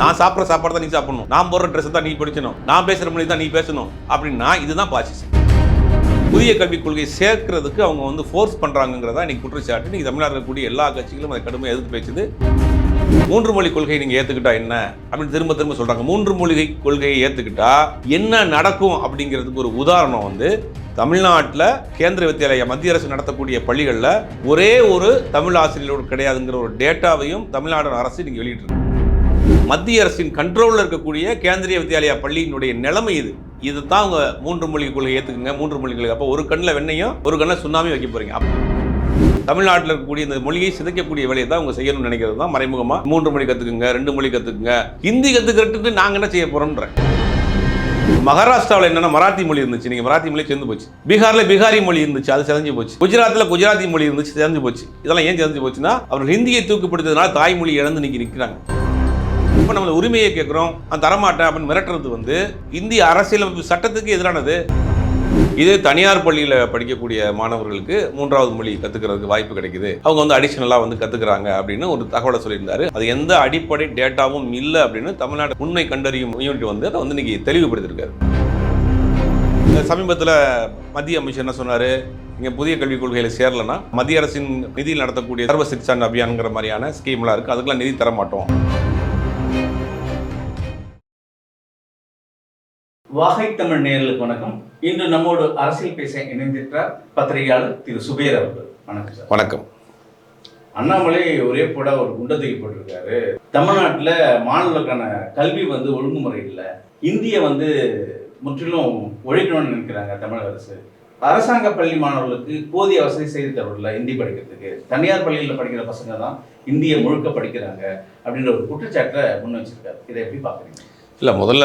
நான் சாப்பிட்ற சாப்பாடு தான் நீ சாப்பிடணும். நான் போடுற ட்ரெஸ் தான் நீ படிக்கணும். நான் பேசுகிற மொழி தான் நீ பேசணும். அப்படின்னா இதுதான் பாசிசம் புதிய கல்விக் கொள்கையை சேர்க்கிறதுக்கு அவங்க வந்து ஃபோர்ஸ் பண்ணுறாங்கிறதா இன்னைக்கு குற்றச்சாட்டு. இன்றைக்கி தமிழ்நாட்டில் இருக்கக்கூடிய எல்லா கட்சிகளும் அதை கடுமையாக எதிர்த்து பேசுது மூன்று மொழி கொள்கையை நீங்கள் ஏற்றுக்கிட்டா என்ன? அப்படின்னு திரும்ப திரும்ப சொல்கிறாங்க மூன்று மொழி கொள்கையை ஏற்றுக்கிட்டா என்ன நடக்கும் அப்படிங்கிறதுக்கு ஒரு உதாரணம் வந்து தமிழ்நாட்டில் கேந்திர வித்யாலயா மத்திய அரசு நடத்தக்கூடிய பள்ளிகளில் ஒரே ஒரு தமிழ் ஆசிரியரோடு கிடையாதுங்கிற ஒரு டேட்டாவையும் தமிழ்நாடு அரசு நீங்கள் வெளியிட்டிருக்கு. மத்திய அரசின் கண்ட்ரோலில் இருக்கக்கூடிய கேந்திரிய வித்யாலயா பள்ளியினுடைய நிலைமை இது. இது தான் அவங்க மூன்று மொழி கொள்கை ஏற்றுக்குங்க மூன்று மொழி கொள்கை அப்போ ஒரு கண்ணில் வெண்ணையும் ஒரு கண்ணில் சுண்ணாமையும் வைக்க போறீங்க. அப்ப தமிழ்நாட்டில் இருக்கக்கூடிய இந்த மொழியை சிதைக்கக்கூடிய வேலையை தான் அவங்க செய்யணும்னு நினைக்கிறது தான் மறைமுகமாக மூன்று மொழி கற்றுக்குங்க ரெண்டு மொழி கற்றுக்குங்க ஹிந்தி கற்றுக்கிறதுக்கு நாங்கள் என்ன செய்ய போகிறோம்ன்ற மகாராஷ்டிராவில் என்னென்னா மராத்தி மொழி இருந்துச்சு. நீங்கள் மராத்தி மொழி சேர்ந்து போச்சு. பீகாரில் பீகாரி மொழி இருந்துச்சு. அது செதஞ்சு போச்சு. குஜராத்தில் குஜராத்தி மொழி இருந்துச்சு செதஞ்சு போச்சு. இதெல்லாம் ஏன் செதஞ்சு போச்சுன்னா அவர் ஹிந்தியை தூக்கிப்படுத்ததுனால தாய்மொழி இழந்து இன்னைக்கு நிற்கிறாங்க. இப்போ நம்ம உரிமையை கேட்குறோம் நான் தரமாட்டேன் அப்படின்னு மிரட்டுறது வந்து இந்திய அரசியலமைப்பு சட்டத்துக்கு எதிரானது. இதே தனியார் பள்ளியில் படிக்கக்கூடிய மாணவர்களுக்கு மூன்றாவது மொழி கற்றுக்கிறதுக்கு வாய்ப்பு கிடைக்குது. அவங்க வந்து அடிஷனலாக வந்து கற்றுக்கிறாங்க அப்படின்னு ஒரு தகவலை சொல்லியிருந்தாரு. அது எந்த அடிப்படை டேட்டாவும் இல்லை அப்படின்னு தமிழ்நாடு உண்மை கண்டறியும் யூனிட் வந்து அதை வந்து இன்னைக்கு தெளிவுபடுத்தியிருக்காரு இந்த சமீபத்தில் மத்திய அமைச்சர் என்ன சொன்னார்? இங்கே புதிய கல்விக் கொள்கையில் சேரலைன்னா மத்திய அரசின் நிதியில் நடத்தக்கூடிய சர்வ சிக்ஷன் அபியான்ங்கிற மாதிரியான ஸ்கீம்லாம் இருக்குது அதுக்கெல்லாம் நிதி தர மாட்டோம் வாகை தமிழ் நேயர்களுக்கு வணக்கம். இன்று நம்மோடு அரசியல் பேச இணைந்திருக்கிறார் பத்திரிகையாளர் திரு சுபேர் அவர்கள். வணக்கம் வணக்கம். அண்ணாமலை ஒரே போட ஒரு குண்டை தூக்கி போட்டிருக்காரு. தமிழ்நாட்டில் மாணவர்களுக்கான கல்வி வந்து ஒழுங்குமுறை இல்லை. இந்திய வந்து முற்றிலும் ஒழிக்கணும்னு நினைக்கிறாங்க தமிழக அரசு. அரசாங்க பள்ளி மாணவர்களுக்கு போதிய வசதி செய்து தரவில்லை ஹிந்தி படிக்கிறதுக்கு. தனியார் பள்ளியில் படிக்கிற பசங்க தான் இந்திய முழுக்க படிக்கிறாங்க அப்படின்ற ஒரு குற்றச்சாட்டை முன் வச்சிருக்காரு. இதை எப்படி பார்க்குறீங்க இல்லை முதல்ல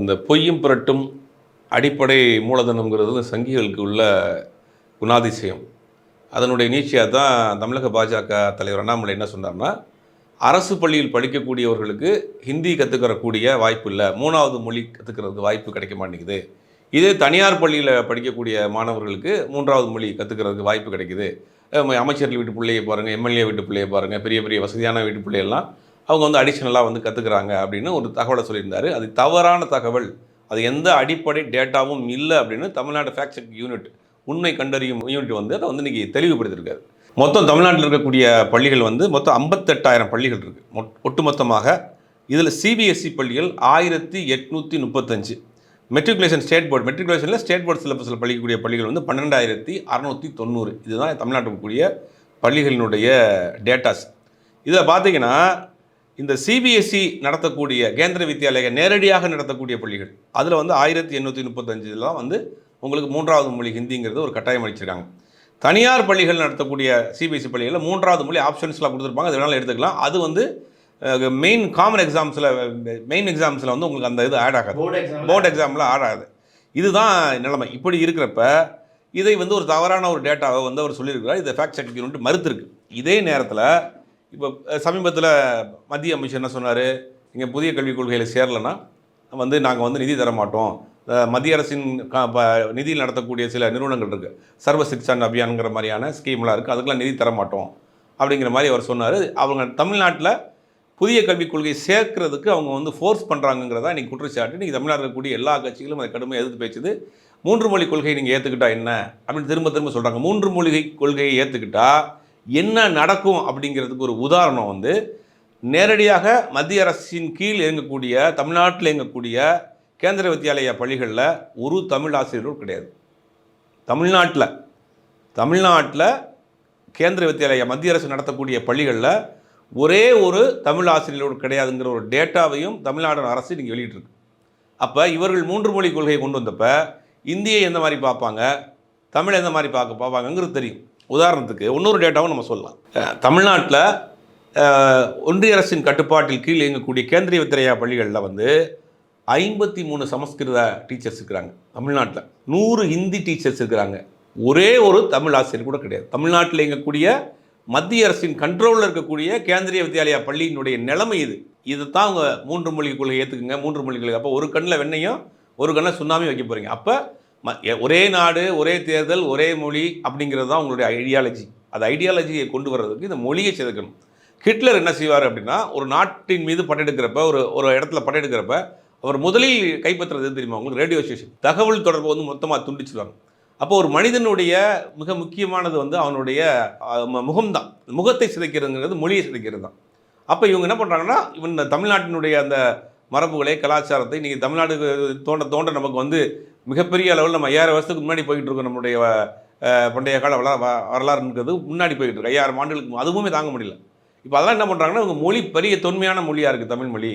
இந்த பொய்யும் புரட்டும் அடிப்படை மூலதனம்ங்கிறது சங்கிகளுக்கு உள்ள குணாதிசயம். அதனுடைய நீச்சியாக தான் தமிழக பாஜக தலைவர் அண்ணாமலை என்ன சொன்னார்னா அரசு பள்ளியில் படிக்கக்கூடியவர்களுக்கு ஹிந்தி கற்றுக்கிறக்கூடிய வாய்ப்பு இல்லை மூணாவது மொழி கற்றுக்கிறதுக்கு வாய்ப்பு கிடைக்க மாட்டேங்குது. இதே தனியார் பள்ளியில் படிக்கக்கூடிய மாணவர்களுக்கு மூன்றாவது மொழி கற்றுக்கிறதுக்கு வாய்ப்பு கிடைக்குது. அமைச்சர்கள் வீட்டு பிள்ளையை பாருங்கள் எம்எல்ஏ வீட்டு பிள்ளையை பாருங்கள் பெரிய பெரிய வசதியான வீட்டு பிள்ளையெல்லாம் அவங்க வந்து அடிஷ்னலாக வந்து கற்றுக்குறாங்க அப்படின்னு ஒரு தகவலை சொல்லியிருந்தார். அது தவறான தகவல். அது எந்த அடிப்படை டேட்டாவும் இல்லை அப்படின்னு தமிழ்நாடு ஃபேக்ட் செக் யூனிட் உண்மை கண்டறியும் யூனிட் வந்து அதை வந்து இன்றைக்கி தெளிவுபடுத்தியிருக்காரு மொத்தம் தமிழ்நாட்டில் இருக்கக்கூடிய பள்ளிகள் வந்து மொத்தம் ஐம்பத்தெட்டாயிரம் பள்ளிகள் இருக்குது ஒட்டுமொத்தமாக இதில் சிபிஎஸ்சி பள்ளிகள் ஆயிரத்தி எட்நூற்றி முப்பத்தஞ்சு. மெட்ரிகுலேஷன் ஸ்டேட் போர்டு மெட்ரிகுலேஷனில் ஸ்டேட் போர்டு சிலபஸில் படிக்கக்கூடிய பள்ளிகள் வந்து பன்னெண்டாயிரத்தி அறநூற்றி தொண்ணூறு. இதுதான் தமிழ்நாட்டுக்குரிய பள்ளிகளினுடைய டேட்டாஸ் இதில் பார்த்தீங்கன்னா இந்த சிபிஎஸ்சி நடத்தக்கூடிய கேந்திர வித்யாலய நேரடியாக நடத்தக்கூடிய பள்ளிகள். அதில் வந்து ஆயிரத்தி எண்ணூற்றி முப்பத்தஞ்சுலாம் வந்து உங்களுக்கு மூன்றாவது மொழி ஹிந்திங்கிறது ஒரு கட்டாயம் அளிச்சிருக்காங்க. தனியார் பள்ளிகள் நடத்தக்கூடிய சிபிஎஸ்சி பள்ளிகளில் மூன்றாவது மொழி ஆப்ஷன்ஸ்லாம் கொடுத்துருப்பாங்க. அது வேணாலும் எடுத்துக்கலாம். அது வந்து மெயின் காமன் எக்ஸாம்ஸில் மெயின் எக்ஸாம்ஸில் வந்து உங்களுக்கு அந்த இது ஆட் ஆகாது. போர்டு எக்ஸாம் போர்டு எக்ஸாமில் ஆடாது இதுதான் நிலைமை. இப்படி இருக்கிறப்ப இதை வந்து ஒரு தவறான ஒரு டேட்டாவை வந்து அவர் சொல்லியிருக்கிறார். இதை ஃபேக்ட் செக் யூனிட் மறுத்திருக்கு. இதே நேரத்தில் இப்போ சமீபத்தில் மத்திய அமைச்சர் என்ன சொன்னார்? இங்கே புதிய கல்விக் கொள்கையில் சேரலைன்னா வந்து நாங்கள் வந்து நிதி தர மாட்டோம். மத்திய அரசின் க- ப- நிதியில் நடத்தக்கூடிய சில நிறுவனங்கள் இருக்குது சர்வ சிக்ஷன் அபியான்ங்கிற மாதிரியான ஸ்கீம்லாம் இருக்குது அதுக்கெல்லாம் நிதி தர மாட்டோம். அப்படிங்கிற மாதிரி அவர் சொன்னார். அவங்க தமிழ்நாட்டில் புதிய கல்விக் கொள்கையை சேர்க்கிறதுக்கு அவங்க வந்து ஃபோர்ஸ் பண்ணுறாங்கிறதா இன்றைக்கி குற்றச்சாட்டு. இன்றைக்கி தமிழ்நாட்டில் இருக்கக்கூடிய எல்லா கட்சிகளும் அதை கடுமையாக எதிர்த்து பேசுது மூன்று மொழி கொள்கையை நீங்கள் ஏற்றுக்கிட்டா என்ன? அப்படின்னு திரும்ப திரும்ப சொல்கிறாங்க மூன்று மொழி கொள்கையை ஏற்றுக்கிட்டால் என்ன நடக்கும் அப்படிங்கிறதுக்கு ஒரு உதாரணம் வந்து நேரடியாக மத்திய அரசின் கீழ் இயங்கக்கூடிய தமிழ்நாட்டில் இயங்கக்கூடிய கேந்திர வித்தியாலய பள்ளிகளில் ஒரு தமிழ் ஆசிரியரும் கிடையாது. தமிழ்நாட்டில் தமிழ்நாட்டில் கேந்திர வித்தியாலய மத்திய அரசு நடத்தக்கூடிய பள்ளிகளில் ஒரே ஒரு தமிழ் ஆசிரியரோடு கிடையாதுங்கிற ஒரு டேட்டாவையும் தமிழ்நாடு அரசு நீங்கள் வெளியிட்டிருக்கு. அப்போ இவர்கள் மூன்று மொழி கொள்கையை கொண்டு வந்தப்போ இந்தியை எந்த மாதிரி பார்ப்பாங்க தமிழ் எந்த மாதிரி பார்க்க பார்ப்பாங்கங்கிறது தெரியும். உதாரணத்துக்கு இன்னொரு டேட்டாவும் நம்ம சொல்லலாம். தமிழ்நாட்டில் ஒன்றிய அரசின் கட்டுப்பாட்டில் கீழ் இயங்கக்கூடிய கேந்திரிய வித்யாலயா பள்ளிகளில் வந்து ஐம்பத்தி மூணு சமஸ்கிருத டீச்சர்ஸ் இருக்கிறாங்க தமிழ்நாட்டில். நூறு ஹிந்தி டீச்சர்ஸ் இருக்கிறாங்க. ஒரே ஒரு தமிழ் ஆசிரியர் கூட கிடையாது. தமிழ்நாட்டில் இயங்கக்கூடிய மத்திய அரசின் கண்ட்ரோலில் இருக்கக்கூடிய கேந்திரிய வித்யாலயா பள்ளியினுடைய நிலைமை இது. இது தான் அவங்க மூன்று மொழி கொள்கை ஏற்றுக்குங்க மூன்று மொழி கொள்கை அப்போ ஒரு கண்ணில் வெண்ணையும் ஒரு கண்ணில் சுண்ணாமையும் வைக்க போகிறீங்க அப்போ ஒரே நாடு ஒரே தேர்தல் ஒரே மொழி அப்படிங்கிறது தான் உங்களுடைய ஐடியாலஜி அது ஐடியாலஜியை கொண்டு வர்றதுக்கு இந்த மொழியை செதுக்கணும். ஹிட்லர் என்ன செய்வார் அப்படின்னா ஒரு நாட்டின் மீது படையெடுக்கிறப்ப ஒரு ஒரு இடத்துல படையெடுக்கிறப்ப அவர் முதலில் கைப்பற்றுறது தெரியுமா? உங்களுக்கு ரேடியோ ஸ்டேஷன் தகவல் தொடர்பு வந்து மொத்தமாக துண்டிச்சிருவாங்க. அப்போ ஒரு மனிதனுடைய மிக முக்கியமானது வந்து அவனுடைய முகம்தான். முகத்தை சிதைக்கிறதுங்கிறது மொழியை சிதைக்கிறது தான் அப்போ இவங்க என்ன பண்ணுறாங்கன்னா இவன் இந்த தமிழ்நாட்டினுடைய அந்த மரபுகளை கலாச்சாரத்தை நீங்கள் தமிழ்நாடு தோண்ட தோண்ட நமக்கு வந்து மிகப்பெரிய அளவில் நம்ம ஐயாயிரம் வருஷத்துக்கு முன்னாடி போய்கிட்டு இருக்கோம் நம்முடைய பண்டைய கால வள வரலாறுங்கிறது முன்னாடி போய்கிட்டு இருக்கு. ஐயாயிரம் ஆண்டுகளுக்கு அதுவுமே தாங்க முடியல. இப்போ அதெல்லாம் என்ன பண்ணுறாங்கன்னா இவங்க மொழி பெரிய தொன்மையான மொழியாக இருக்குது தமிழ் மொழி.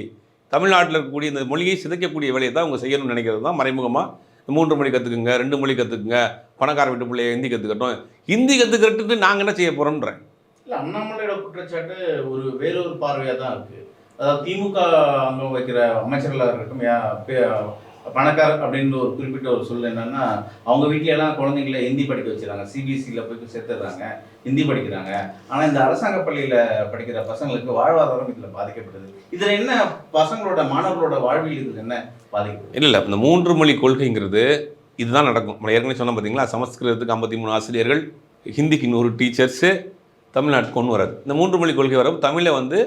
தமிழ்நாட்டில் இருக்கக்கூடிய இந்த மொழியை சிதைக்கக்கூடிய வேலையை தான் அவங்க செய்யணும்னு நினைக்கிறது தான் மறைமுகமாக மூன்று மொழி கற்றுக்குங்க ரெண்டு மொழி கற்றுக்குங்க பணக்கார வீட்டு பிள்ளைய ஹிந்தி கற்றுக்கட்டும் ஹிந்தி கற்றுக்கிறதுக்கு நாங்கள் என்ன செய்ய போகிறோன்றேன் இல்லை அண்ணாமலையோட குற்றச்சாட்டு ஒரு வேறொரு பார்வையா தான் இருக்குது அதாவது திமுக அங்கே வைக்கிற அமைச்சர்களாக இருக்கட்டும் பணக்காரர் அப்படின்ற ஒரு குறிப்பிட்ட ஒரு சொல் என்னன்னா அவங்க வீட்ல எல்லாம் குழந்தைங்கள ஹிந்தி படிக்க வச்சுறாங்க சிபிஎஸ்சியில் போய் சேர்த்துறாங்க ஹிந்தி படிக்கிறாங்க. ஆனால் இந்த அரசாங்க பள்ளியில் படிக்கிற பசங்களுக்கு வாழ்வாதாரம் இதில் பாதிக்கப்படுது. இதில் என்ன பசங்களோட மாணவர்களோட வாழ்வில் இதில் என்ன பாதிக்கப்படுது? இல்லை இல்லை. இந்த மூன்று மொழி கொள்கைங்கிறது இதுதான் நடக்கும். நம்ம ஏற்கனவே சொன்னோம் பார்த்தீங்களா சமஸ்கிருதத்துக்கு ஐம்பத்தி மூணு ஆசிரியர்கள் ஹிந்திக்கு நூறு டீச்சர்ஸு தமிழ்நாட்டுக்கு கொண்டு வராது. இந்த மூன்று மொழி கொள்கை வரும். தமிழை வந்து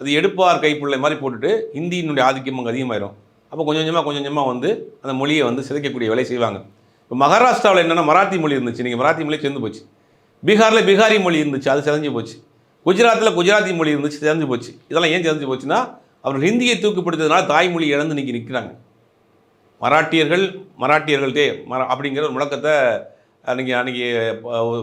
அது எடுப்பார் கைப்பிள்ளை மாதிரி போட்டுட்டு ஹிந்தியினுடைய ஆதிக்கம் அங்கே அதிகமாயிரும். அப்போ கொஞ்சம் கொஞ்சமாக கொஞ்சம் கொஞ்சமாக வந்து அந்த மொழியை வந்து சிதைக்கக்கூடிய வேலை செய்வாங்க. இப்போ மகாராஷ்டிராவில் என்னென்னா மராத்தி மொழி இருந்துச்சு. நீங்கள் மராத்தி மொழி சேர்ந்து போச்சு. பீகாரில் பீகாரி மொழி இருந்துச்சு அது சிதஞ்சு போச்சு. குஜராத்தில் குஜராத்தி மொழி இருந்துச்சு சிதைஞ்சு போச்சு. இதெல்லாம் ஏன் சிதைஞ்சு போச்சுன்னா அவர்கள் ஹிந்தியை தூக்குப்படுத்ததுனால தாய்மொழி இழந்து இன்னைக்கு நிற்கிறாங்க மராட்டியர்கள் மராட்டியர்கள்டே மரா அப்படிங்கிற ஒரு முழக்கத்தை அன்றைக்கி அன்றைக்கி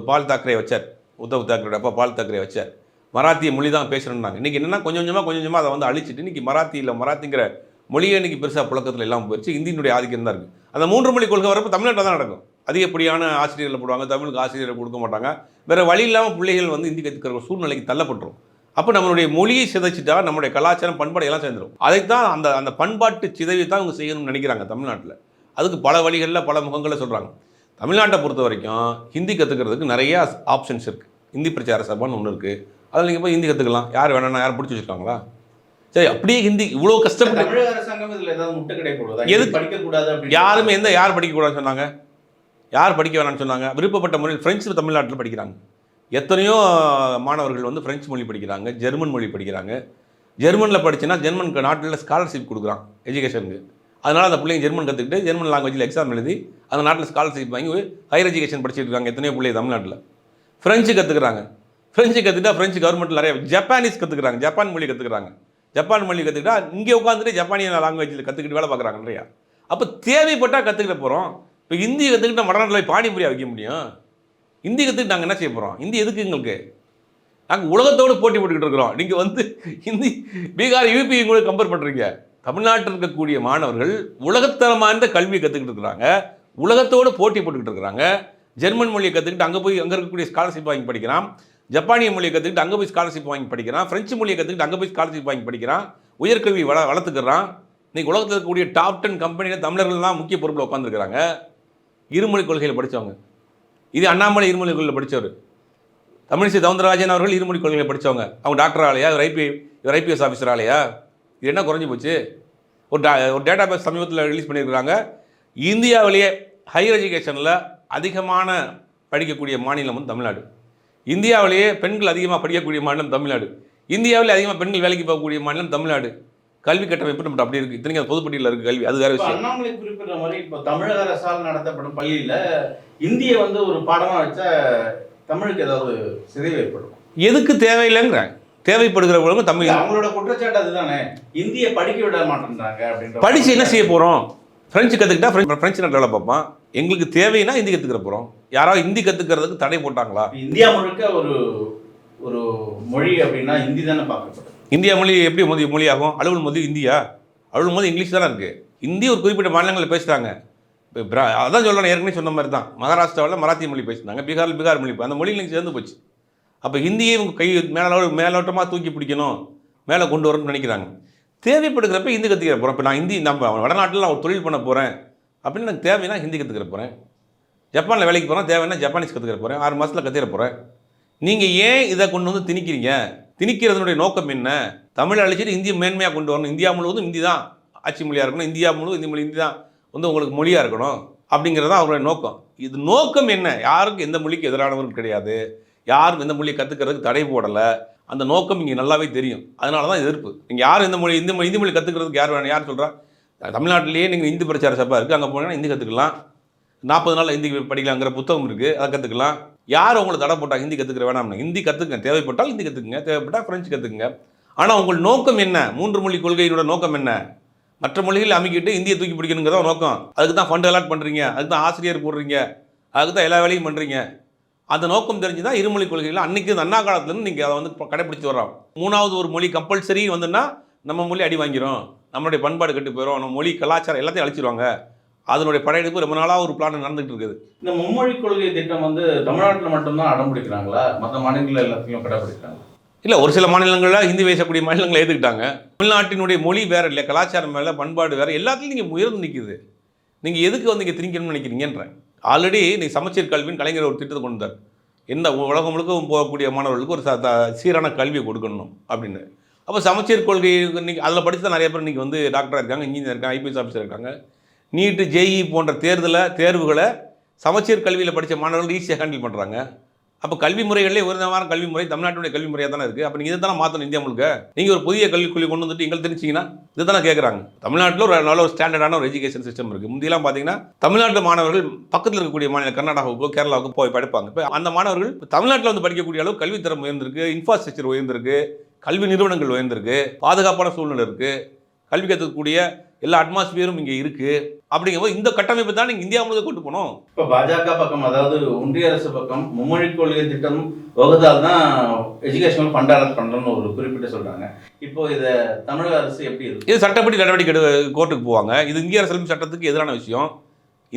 பால் தாக்கரே வச்சார். உத்தவ் தாக்கரே அப்பா பால் தாக்கரே வச்சார். மராத்திய மொழி தான் பேசுகிறேன்னாங்க இன்றைக்கி என்னென்னா கொஞ்சம் கொஞ்சமாக கொஞ்சம் கொஞ்சமாக அதை வந்து அழிச்சிட்டு இன்றைக்கி மராத்தியில் மராத்திங்கிற மொழியே இன்றைக்கி பெருசாக புழக்கத்தில் எல்லாம் போயிடுச்சு இந்தியினுடைய ஆதிக்கம் தான் இருக்குது அந்த மூன்று மொழி கொள்கை வரப்போ தமிழ்நாட்டில் தான் நடக்கும். அதிகப்படியான ஆசிரியர்களை போடுவாங்க தமிழுக்கு ஆசிரியரை கொடுக்க மாட்டாங்க. வேறு வழி இல்லாமல் பிள்ளைகள் வந்து இந்தி கற்றுக்கிற ஒரு சூழ்நிலைக்கு தள்ளப்பட்டுரும். அப்போ நம்மளுடைய மொழியை சிதைச்சிட்டா நம்முடைய கலாச்சாரம் பண்பாடு எல்லாம் சேர்ந்துடும் அதைத்தான் அந்த அந்த பண்பாட்டு சிதைவை தான் அவங்க செய்யணும்னு நினைக்கிறாங்க தமிழ்நாட்டில். அதுக்கு பல வழிகளில் பல முகங்களை சொல்கிறாங்க தமிழ்நாட்டை பொறுத்த வரைக்கும் ஹிந்தி கற்றுக்கிறதுக்கு நிறைய ஆப்ஷன்ஸ் இருக்குது ஹிந்தி பிரச்சார சபான்னு ஒன்று இருக்குது அதில் நீங்கள் போய் ஹிந்தி கற்றுக்கலாம் யார் வேணாம் யாரும் பிடிச்சி வச்சுருக்காங்களா? சரி அப்படியே ஹிந்தி இவ்வளோ கஷ்டப்பட்டு தமிழக அரசாங்கம் இதுல ஏதாவது முட்டுக்கடை போடுவதா எதுக்கு? படிக்க கூடாது அப்படின்னு யாருமே எந்த யார் படிக்கக்கூடாதுன்னு சொன்னாங்க? யார் படிக்க வேணாம்னு சொன்னாங்க? விருப்பப்பட்ட முறையில் ஃப்ரெஞ்சு தமிழ்நாட்டில் படிக்கிறாங்க. எத்தனையோ மாணவர்கள் வந்து ஃப்ரெஞ்சு மொழி படிக்கிறாங்க ஜெர்மன் மொழி படிக்கிறாங்க. ஜெர்மனில் படிச்சுன்னா ஜெர்மன் நாட்டில் ஸ்காலர்ஷிப் கொடுக்குறான் எஜுகேஷனுக்கு அதனால் அந்த பிள்ளைங்க ஜெர்மன் கற்றுக்கிட்டு ஜெர்மன் லாங்குவேஜில் எக்ஸாம் எழுதி அந்த நாட்டில் ஸ்காலர்ஷிப் வாங்கி ஹையர் எஜுகேஷன் படிச்சிட்டு இருக்காங்க எத்தனையோ பிள்ளைங்க தமிழ்நாட்டில். ஃப்ரெஞ்சு கற்றுக்குறாங்க ஃப்ரெஞ்சு கற்றுக்கிட்டா ஃப்ரெஞ்சு கவர்மெண்ட் நிறைய ஜப்பானீஸ் கற்றுக்குறாங்க ஜப்பான் மொழி கற்றுக்குறாங்க ஜப்பான் மொழி கற்றுக்கிட்டா இங்கே உட்காந்துட்டு ஜப்பானிய லாங்குவேஜில் கற்றுக்கிட்டு வேலை பார்க்குறாங்க நிறையா அப்போ தேவைப்பட்டால் கற்றுக்கிட்ட போகிறோம் இப்போ ஹிந்தி கற்றுக்கிட்ட வடநாட்டில் போய் வைக்க முடியும். ஹிந்தி கற்றுக்கிட்டு நாங்கள் என்ன செய்ய போகிறோம் ஹிந்தி எதுக்கு எங்களுக்கு? நாங்கள் உலகத்தோடு போட்டி போட்டுக்கிட்டு இருக்கிறோம். நீங்கள் வந்து ஹிந்தி பீகார் யூபி கூட கம்பேர் பண்ணுறீங்க தமிழ்நாட்டில் இருக்கக்கூடிய மாணவர்கள் உலகத்தரமான கல்வியை கற்றுக்கிட்டு இருக்கிறாங்க. உலகத்தோடு போட்டி போட்டுக்கிட்டு இருக்கிறாங்க. ஜெர்மன் மொழியை கற்றுக்கிட்டு அங்கே போய் அங்கே இருக்கக்கூடிய ஸ்காலர்ஷிப் வாங்கி படிக்கிறான் ஜப்பானிய மொழியை கற்றுக்கிட்டு அங்கே போய் ஸ்காலர்ஷிப் வாங்கி படிக்கிறான். ஃப்ரெஞ்சு மொழியை கற்றுக்கிட்டு அங்கே போய் ஸ்காலர்ஷிப் வாங்கி படிக்கிறான். உயர்கல்வி வள வளர்த்துக்கிறான். இன்னைக்கு உலகத்தில் இருக்கக்கூடிய டாப் டென் கம்பெனியில் தமிழர்கள் தான் முக்கிய பொறுப்பில் உட்காந்துருக்கிறாங்க இருமொழி கொள்கையில் படித்தவங்க இது அண்ணாமலை இருமொழி கொள்கையில் படித்தவர் தமிழிசை சவுந்தரராஜன் அவர்கள் இருமொழி கொள்கையில் படித்தவங்க அவங்க டாக்டர் ஆலையா? இவர் ஐபி இவர் ஐபிஎஸ் ஆஃபீஸர் ஆலையா? இது என்ன குறைஞ்சி போச்சு? ஒரு டா ஒரு டேட்டா பேஸ் சமீபத்தில் ரிலீஸ் பண்ணியிருக்கிறாங்க. இந்தியாவிலேயே ஹையர் எஜுகேஷனில் அதிகமான படிக்கக்கூடிய மாநிலம் வந்து தமிழ்நாடு. இந்தியாவிலேயே பெண்கள் அதிகமாக படிக்கக்கூடிய மாநிலம் தமிழ்நாடு. இந்தியாவிலே அதிகமாக பெண்கள் வேலைக்கு போகக்கூடிய மாநிலம் தமிழ்நாடு. கல்வி கட்டமைப்பு நம்ம அப்படி இருக்குது இத்தனைக்கும் அது பொதுப்பட்டியலில் இருக்குது கல்வி. அது வேறு விஷயம். அண்ணாமலை குறிப்பிட்ட மாதிரி இப்போ தமிழக அரசால் நடத்தப்படும் பள்ளியில இந்திய வந்து ஒரு பாடமா வச்சா தமிழுக்கு ஏதாவது சிதைவு ஏற்படும்? எதுக்கு தேவையில்லைங்கிறேன் தேவைப்படுகிறவங்களும் தமிழ். இல்ல, அவங்களோட குற்றச்சாட்டு அதுதானே. இந்திய படிக்க விட மாட்டேன்றாங்க அப்படின்ற படித்து என்ன செய்ய போகிறோம் ஃப்ரெஞ்சு கற்றுக்கிட்டா ஃப்ரெஞ்சு ஃப்ரெஞ்சு நாட்டில் வேலை பார்ப்பான். எங்களுக்கு தேவைன்னா ஹிந்தி கற்றுக்கிற போகிறோம் யாராவது ஹிந்தி கற்றுக்கிறதுக்கு தடை போட்டாங்களா? இந்தியா முழுக்க ஒரு ஒரு மொழி அப்படின்னா ஹிந்தி தானே பார்க்கப்படுது இந்தியா மொழி எப்படி மொழி மொழியாகும்? அலுவல் மொழி இந்தியா? அலுவல் மொழி இங்கிலீஷ் தானே இருக்குது இந்தி ஒரு குறிப்பிட்ட மாநிலங்களில் பேசுகிறாங்க இப்போ அதான் சொல்கிறேன் ஏற்கனவே சொன்ன மாதிரி தான். மகாராஷ்டிராவில் மராத்தி மொழி பேசுனாங்க பீகாரில் பீகார் மொழி அந்த மொழி சேர்ந்து போச்சு. அப்போ ஹிந்தியை இவங்க கை மேலோ மேலோட்டமாக தூக்கி பிடிக்கணும் மேலே கொண்டு வரணும்னு நினைக்கிறாங்க. தேவைப்படுகிறப்ப ஹிந்தி கற்றுக்கிற போகிறேன் இப்போ நான் ஹிந்தி நம்ம வடநாட்டில் நான் ஒரு தொழில் பண்ண போகிறேன் அப்படின்னு எனக்கு தேவைன்னா ஹிந்தி கற்றுக்கிற போகிறேன் ஜப்பானில் வேலைக்கு போகிறேன் தேவைன்னா ஜப்பானீஸ் கற்றுக்கிற போகிறேன் ஆறு மாதத்தில் கற்றுக்கிற போகிறேன் நீங்கள் ஏன் இதை கொண்டு வந்து திணிக்கிறீங்க? திணிக்கிறதுனுடைய நோக்கம் என்ன? தமிழ் அழிச்சிட்டு இந்திய மேன்மையாக கொண்டு வரணும். இந்தியா முழுவதும் இந்தி தான். ஆட்சி மொழியாக இருக்கணும். இந்தியா முழுவதும் இந்தி மொழி இந்தி தான். வந்து உங்களுக்கு மொழியாக இருக்கணும் அப்படிங்கிறது தான் அவருடைய நோக்கம். இது நோக்கம் என்ன? யாருக்கும் எந்த மொழிக்கு எதிரானவர்கள் கிடையாது. யாரும் எந்த மொழியை கற்றுக்கிறதுக்கு தடை போடலை. அந்த நோக்கம் இங்கே நல்லாவே தெரியும். அதனால தான் எதிர்ப்பு. நீங்கள் யார் இந்த மொழி இந்த மொழி இந்தி மொழி கற்றுக்கிறதுக்கு யார் வேணும் யார் சொல்கிறா தமிழ்நாட்டிலேயே நீங்கள் இந்து பிரச்சார சபா இருக்குது அங்கே போனீங்கன்னா இந்தி கற்றுக்கலாம் நாற்பது நாள் ஹிந்தி படிக்கலாங்கிற புத்தகம் இருக்குது அதை கற்றுக்கலாம் யார் உங்களை தடை போட்டால் ஹிந்தி கற்றுக்கிற வேணாம்னு? ஹிந்தி கற்றுக்குங்க தேவைப்பட்டால் ஹிந்தி கற்றுக்குங்க தேவைப்பட்டால் ஃப்ரெஞ்சு கற்றுக்குங்க ஆனால் உங்கள் நோக்கம் என்ன? மூன்று மொழி கொள்கையினோட நோக்கம் என்ன? மற்ற மொழிகளை அமைக்கிட்டு இந்தியை தூக்கி பிடிக்கணுங்கிறத நோக்கம்? அதுக்கு தான் ஃபண்ட் அலாட் பண்ணுறீங்க அதுக்கு தான் ஆசிரியர் போடுறீங்க. அதுக்கு தான் எல்லா வேலையும் பண்ணுறீங்க அந்த நோக்கம் தெரிஞ்சு தான் இருமொழி கொள்கைகள் அன்னைக்கு இந்த அண்ணா காலத்துலேருந்து நீங்கள் அதை வந்து கடைப்பிடிச்சி வர்றோம். மூணாவது ஒரு மொழி கம்பல்சரி வந்துன்னா நம்ம மொழி அடி வாங்கிரும். நம்மளுடைய பண்பாடு கெட்டு போயிடும் நம்ம மொழி கலாச்சாரம் எல்லாத்தையும் அழிச்சிருவாங்க. அதனுடைய படையெடுப்பு ரொம்ப நாளாக ஒரு பிளான் நடந்துகிட்டு இருக்குது. இந்த மும்மொழி கொள்கை திட்டம் வந்து தமிழ்நாட்டில் மட்டும்தான் அடம்பிடிக்கிறாங்களா? மற்ற மாநிலங்கள் எல்லாத்தையும் கடைபிடிக்கிறாங்க இல்லை ஒரு சில மாநிலங்களில் ஹிந்தி பேசக்கூடிய மாநிலங்களை ஏற்றுக்கிட்டாங்க தமிழ்நாட்டினுடைய மொழி வேறு இல்லை கலாச்சாரம் வேறு பண்பாடு வேறு எல்லாத்துலையும் நீங்கள் உயர்ந்து நிற்குது நீங்கள் எதுக்கு வந்து இங்கே திணிக்கணும்னு நினைக்கிறீங்கன்றேன் ஆல்ரெடி நீ சமச்சீர் கல்வின்னு கலைஞர் ஒரு திட்டத்தை கொண்டு வந்தார். எந்த உலகம் முழுக்க போகக்கூடிய மாணவர்களுக்கு ஒரு சீரான கல்வியை கொடுக்கணும் அப்படின்னு. அப்போ சமச்சீர் கொள்கை இன்னைக்கு அதில் படித்து தான் நிறைய பேர் இன்றைக்கி வந்து டாக்டராக இருக்காங்க இன்ஜினியர் இருக்காங்க ஐபிஎஸ் ஆஃபீஸர் இருக்காங்க. நீட்டு ஜேஇ போன்ற தேர்தலை தேர்வுகளை சமச்சீர் கல்வியில் படித்த மாணவர்கள் ஈஸியாக ஹேண்டில் பண்ணுறாங்க அப்போ கல்வி முறைகளிலே உயர்ந்தமான கல்வி முறை தமிழ்நாட்டுடைய கல்வி முறையாக தானே இருக்குது அப்போ நீங்கள் இதை தானே மாற்றணும் இந்தியா முழுக்க? நீங்கள் ஒரு புதிய கல்விக் கொள்கை கொண்டு வந்துட்டு எங்களுக்கு தெரிஞ்சிங்கன்னா இதை தானே கேட்குறாங்க தமிழ்நாட்டில் ஒரு நல்ல ஒரு ஸ்டாண்டர்டான ஒரு எஜுகேஷன் சிஸ்டம் இருக்குது முந்தியெல்லாம் பார்த்தீங்கன்னா தமிழ்நாட்டு மாணவர்கள் பக்கத்தில் இருக்கக்கூடிய மாநில கர்நாடகாவுக்கோ கேரளாவுக்கோ போய் படிப்பாங்க. இப்போ அந்த மாணவர்கள் தமிழ்நாட்டில் வந்து படிக்கக்கூடிய அளவு கல்வித்தரம் உயர்ந்திருக்கு இன்ஃப்ராஸ்ட்ரக்சர் உயர்ந்திருக்கு கல்வி நிறுவனங்கள் உயர்ந்திருக்கு பாதுகாப்பான சூழ்நிலை இருக்குது கல்வி கற்றுக்கக்கூடிய எல்லா அட்மாஸ்பியரும் இங்கே இருக்குது அப்படிங்கும்போது இந்த கட்டமைப்பு தான் நீங்கள் இந்தியா முழுக்க கொண்டு போகணும். இப்போ பாஜக பக்கம் அதாவது ஒன்றிய அரசு பக்கம் மும்மொழி கொள்கை திட்டம் வகுத்தால் தான் எஜுகேஷனல் ஃபண்ட் அலாட் பண்ணணும்னு ஒரு குறிப்பிட்டு சொல்றாங்க. இப்போ இதை தமிழக அரசு எப்படி இருக்கு? இது சட்டப்படி நடவடிக்கை எடு கோர்ட்டுக்கு போவாங்க. இது இந்திய அரசியலமைப்பு சட்டத்துக்கு எதிரான விஷயம்.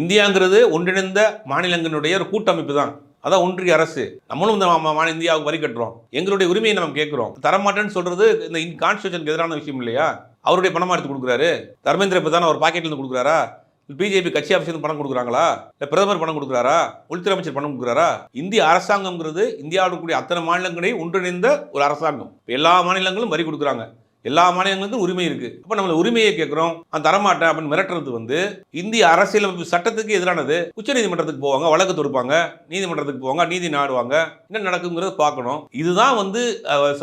இந்தியாங்கிறது ஒன்றிணைந்த மாநிலங்களுடைய ஒரு கூட்டமைப்பு தான். அதான் ஒன்றிய அரசு. நம்மளும் இந்த இந்தியாவுக்கு வரி கட்டுறோம். எங்களுடைய உரிமையை நம்ம கேட்குறோம். தரமாட்டேன்னு சொல்றது இந்த கான்ஸ்டியூஷனுக்கு எதிரான விஷயம் இல்லையா? அவருடைய பணமா எடுத்து கொடுக்குறாரு. தர்மேந்திர பிரதான் அவர் பாக்கெட்ல இருந்து கொடுக்குறாரா? பிஜேபி கட்சி ஆஃபீஸ் பணம் கொடுக்குறாங்களா? இல்லை பிரதமர் பணம் கொடுக்குறாரா? உள்துறை அமைச்சர் பணம் கொடுக்குறாரா? இந்திய அரசாங்கம்ங்கிறது இந்தியாவில் இருக்கக்கூடிய அத்தனை மாநிலங்களையும் ஒன்றிணைந்த ஒரு அரசாங்கம். எல்லா மாநிலங்களும் வரி கொடுக்குறாங்க. எல்லா மாநிலங்களுக்கும் உரிமை இருக்கு. அப்ப நம்ம உரிமையை கேட்கிறோம். அந்த தரமாட்டேன் அப்படின்னு மிரட்டுறது வந்து இந்திய அரசியலமைப்பு சட்டத்துக்கு எதிரானது. உச்சநீதிமன்றத்துக்கு போவாங்க வழக்கு தொடுப்பாங்க நீதிமன்றத்துக்கு போவாங்க நீதி நாடுவாங்க. என்ன நடக்குங்கிறத பார்க்கணும். இதுதான் வந்து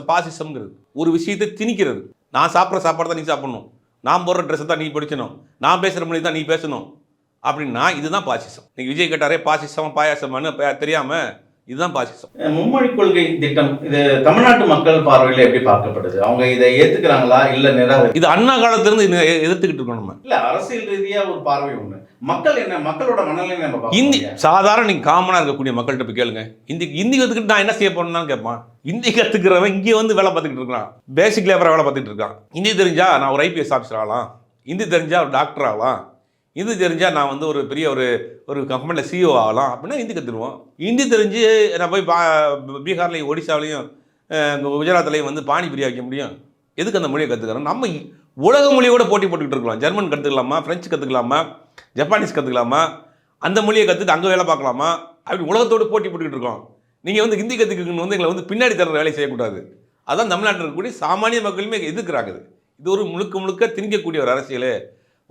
பாசிசம்ங்கிறது. ஒரு விஷயத்தை திணிக்கிறது. நான் சாப்பிட்ற சாப்பாடு தான் நீ சாப்பிடணும். நான் போடுற ட்ரெஸ்ஸை தான் நீ பிடிச்சணும் நான் பேசுகிற மொழி தான் நீ பேசணும். அப்படின்னா இதுதான் பாசிசம். நீங்கள் விஜய் கேட்டாரே பாசிசம் பாயாசமானு தெரியாமல் இதுதான் பாசிசம். மும்மொழி கொள்கை திட்டம் இது தமிழ்நாட்டு மக்கள் பார்வையில எப்படி பார்க்கப்படுது? அவங்க இதை ஏத்துக்கிறாங்களா? இல்ல நிராகரி இது அண்ணா காலத்திலிருந்து எதிர்த்துக்கிட்டு இருக்கோம் நம்ம. இல்ல அரசியல் ரீதியா ஒரு பார்வை ஒண்ணு. மக்கள் என்ன மக்களோட மனநிலை நம்ம இந்தி? சாதாரண நீங்க காமனா இருக்கக்கூடிய மக்கள்கிட்ட போய் கேளுங்க. இந்தி இந்தி கத்துக்கிட்டு நான் என்ன செய்ய போறேன்னு கேட்பான். இந்தி கத்துக்கிறவன் இங்கே வந்து வேலை பார்த்துக்கிட்டு இருக்கான் பேசிக் லேபரா வேலை பார்த்துட்டு இருக்கான். இந்தி தெரிஞ்சா நான் ஒரு ஐபிஎஸ் ஆஃபீஸர் ஆகலாம். இந்தி தெரிஞ்சா ஒரு டாக்டர் ஆகலாம். இந்தி தெரிஞ்சால் நான் வந்து ஒரு பெரிய ஒரு ஒரு கம்பெனியில் சிஇஓ ஆகலாம். அப்படின்னா ஹிந்தி கற்றுருவோம் ஹிந்தி தெரிஞ்சு நான் போய் பா பீகார்லேயும் ஒடிசாவிலையும் குஜராத்லேயும் வந்து பானிபுரி வைக்க முடியும். எதுக்கு அந்த மொழியை கற்றுக்கிறோம் நம்ம உலக மொழியோட போட்டி போட்டுக்கிட்டு இருக்கலாம். ஜெர்மன் கற்றுக்கலாமா ஃப்ரெஞ்சு கற்றுக்கலாமா ஜப்பானீஸ் கற்றுக்கலாமா அந்த மொழியை கற்றுட்டு அங்கே வேலை பார்க்கலாமா? அப்படி உலகத்தோடு போட்டி போட்டுக்கிட்டு இருக்கோம். நீங்கள் வந்து ஹிந்தி கற்றுக்கணும்னு வந்து எங்களை வந்து பின்னாடி தர வேலை செய்யக்கூடாது. அதான் தமிழ்நாட்டில் இருக்கக்கூடிய சாமானிய மக்களுமே எதிர்க்கிறாங்க இது ஒரு முழுக்க முழுக்க திணிக்கக்கூடிய ஒரு அரசியல்.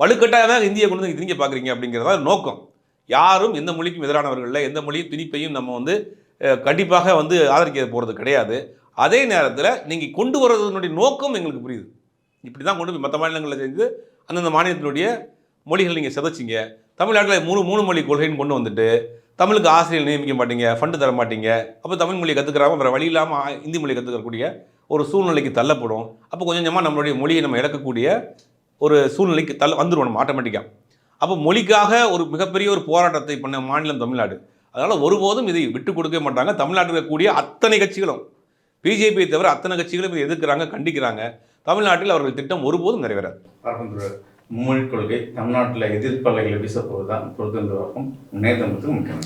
வலுக்கட்டாயமாக இந்தியை கொண்டு வந்து திணிக்க பார்க்குறீங்க அப்படிங்கிறதா நோக்கம். யாரும் எந்த மொழிக்கும் எதிரானவர்கள் இல்லை. எந்த மொழியும் திணிப்பையும் நம்ம வந்து கண்டிப்பாக வந்து ஆதரிக்க போகிறது கிடையாது. அதே நேரத்தில் நீங்கள் கொண்டு வர்றதுனுடைய நோக்கம் எங்களுக்கு புரியுது. இப்படி தான் கொண்டு போய் மற்ற மாநிலங்களில் செஞ்சு அந்தந்த மாநிலத்தினுடைய மொழிகள் நீங்கள் சிதைச்சிங்க. தமிழ்நாட்டில் மூணு மூணு மொழி கொள்கைன்னு கொண்டு வந்துட்டு தமிழுக்கு ஆசிரியர் நியமிக்க மாட்டீங்க ஃபண்டு தர மாட்டீங்க. அப்போ தமிழ் மொழியை கற்றுக்கிறாம வேறு வழி இல்லாமல் இந்தி மொழி கற்றுக்கக்கூடிய ஒரு சூழ்நிலைக்கு தள்ளப்படும். அப்போ கொஞ்சம் கொஞ்சமாக நம்மளுடைய மொழியை நம்ம இழக்கக்கூடிய ஒரு சூழ்நிலைக்கு தள்ள வந்துடும் நம்ம ஆட்டோமேட்டிக்காக அப்போ மொழிக்காக ஒரு மிகப்பெரிய ஒரு போராட்டத்தை பண்ண மாநிலம் தமிழ்நாடு. அதனால் ஒருபோதும் இதை விட்டு கொடுக்கவே மாட்டாங்க. தமிழ்நாட்டில் இருக்கக்கூடிய அத்தனை கட்சிகளும். பிஜேபியை தவிர அத்தனை கட்சிகளும் இதை எதிர்க்கிறாங்க கண்டிக்கிறாங்க. தமிழ்நாட்டில் அவர்கள் திட்டம் ஒருபோதும் நிறைவேறாது. பார்க்கின்ற மும்மொழி கொள்கை தமிழ்நாட்டில் எதிர்ப்பலைகளை வீசப்போவதுதான் பொறுத்திருந்த வரைக்கும் முக்கியமான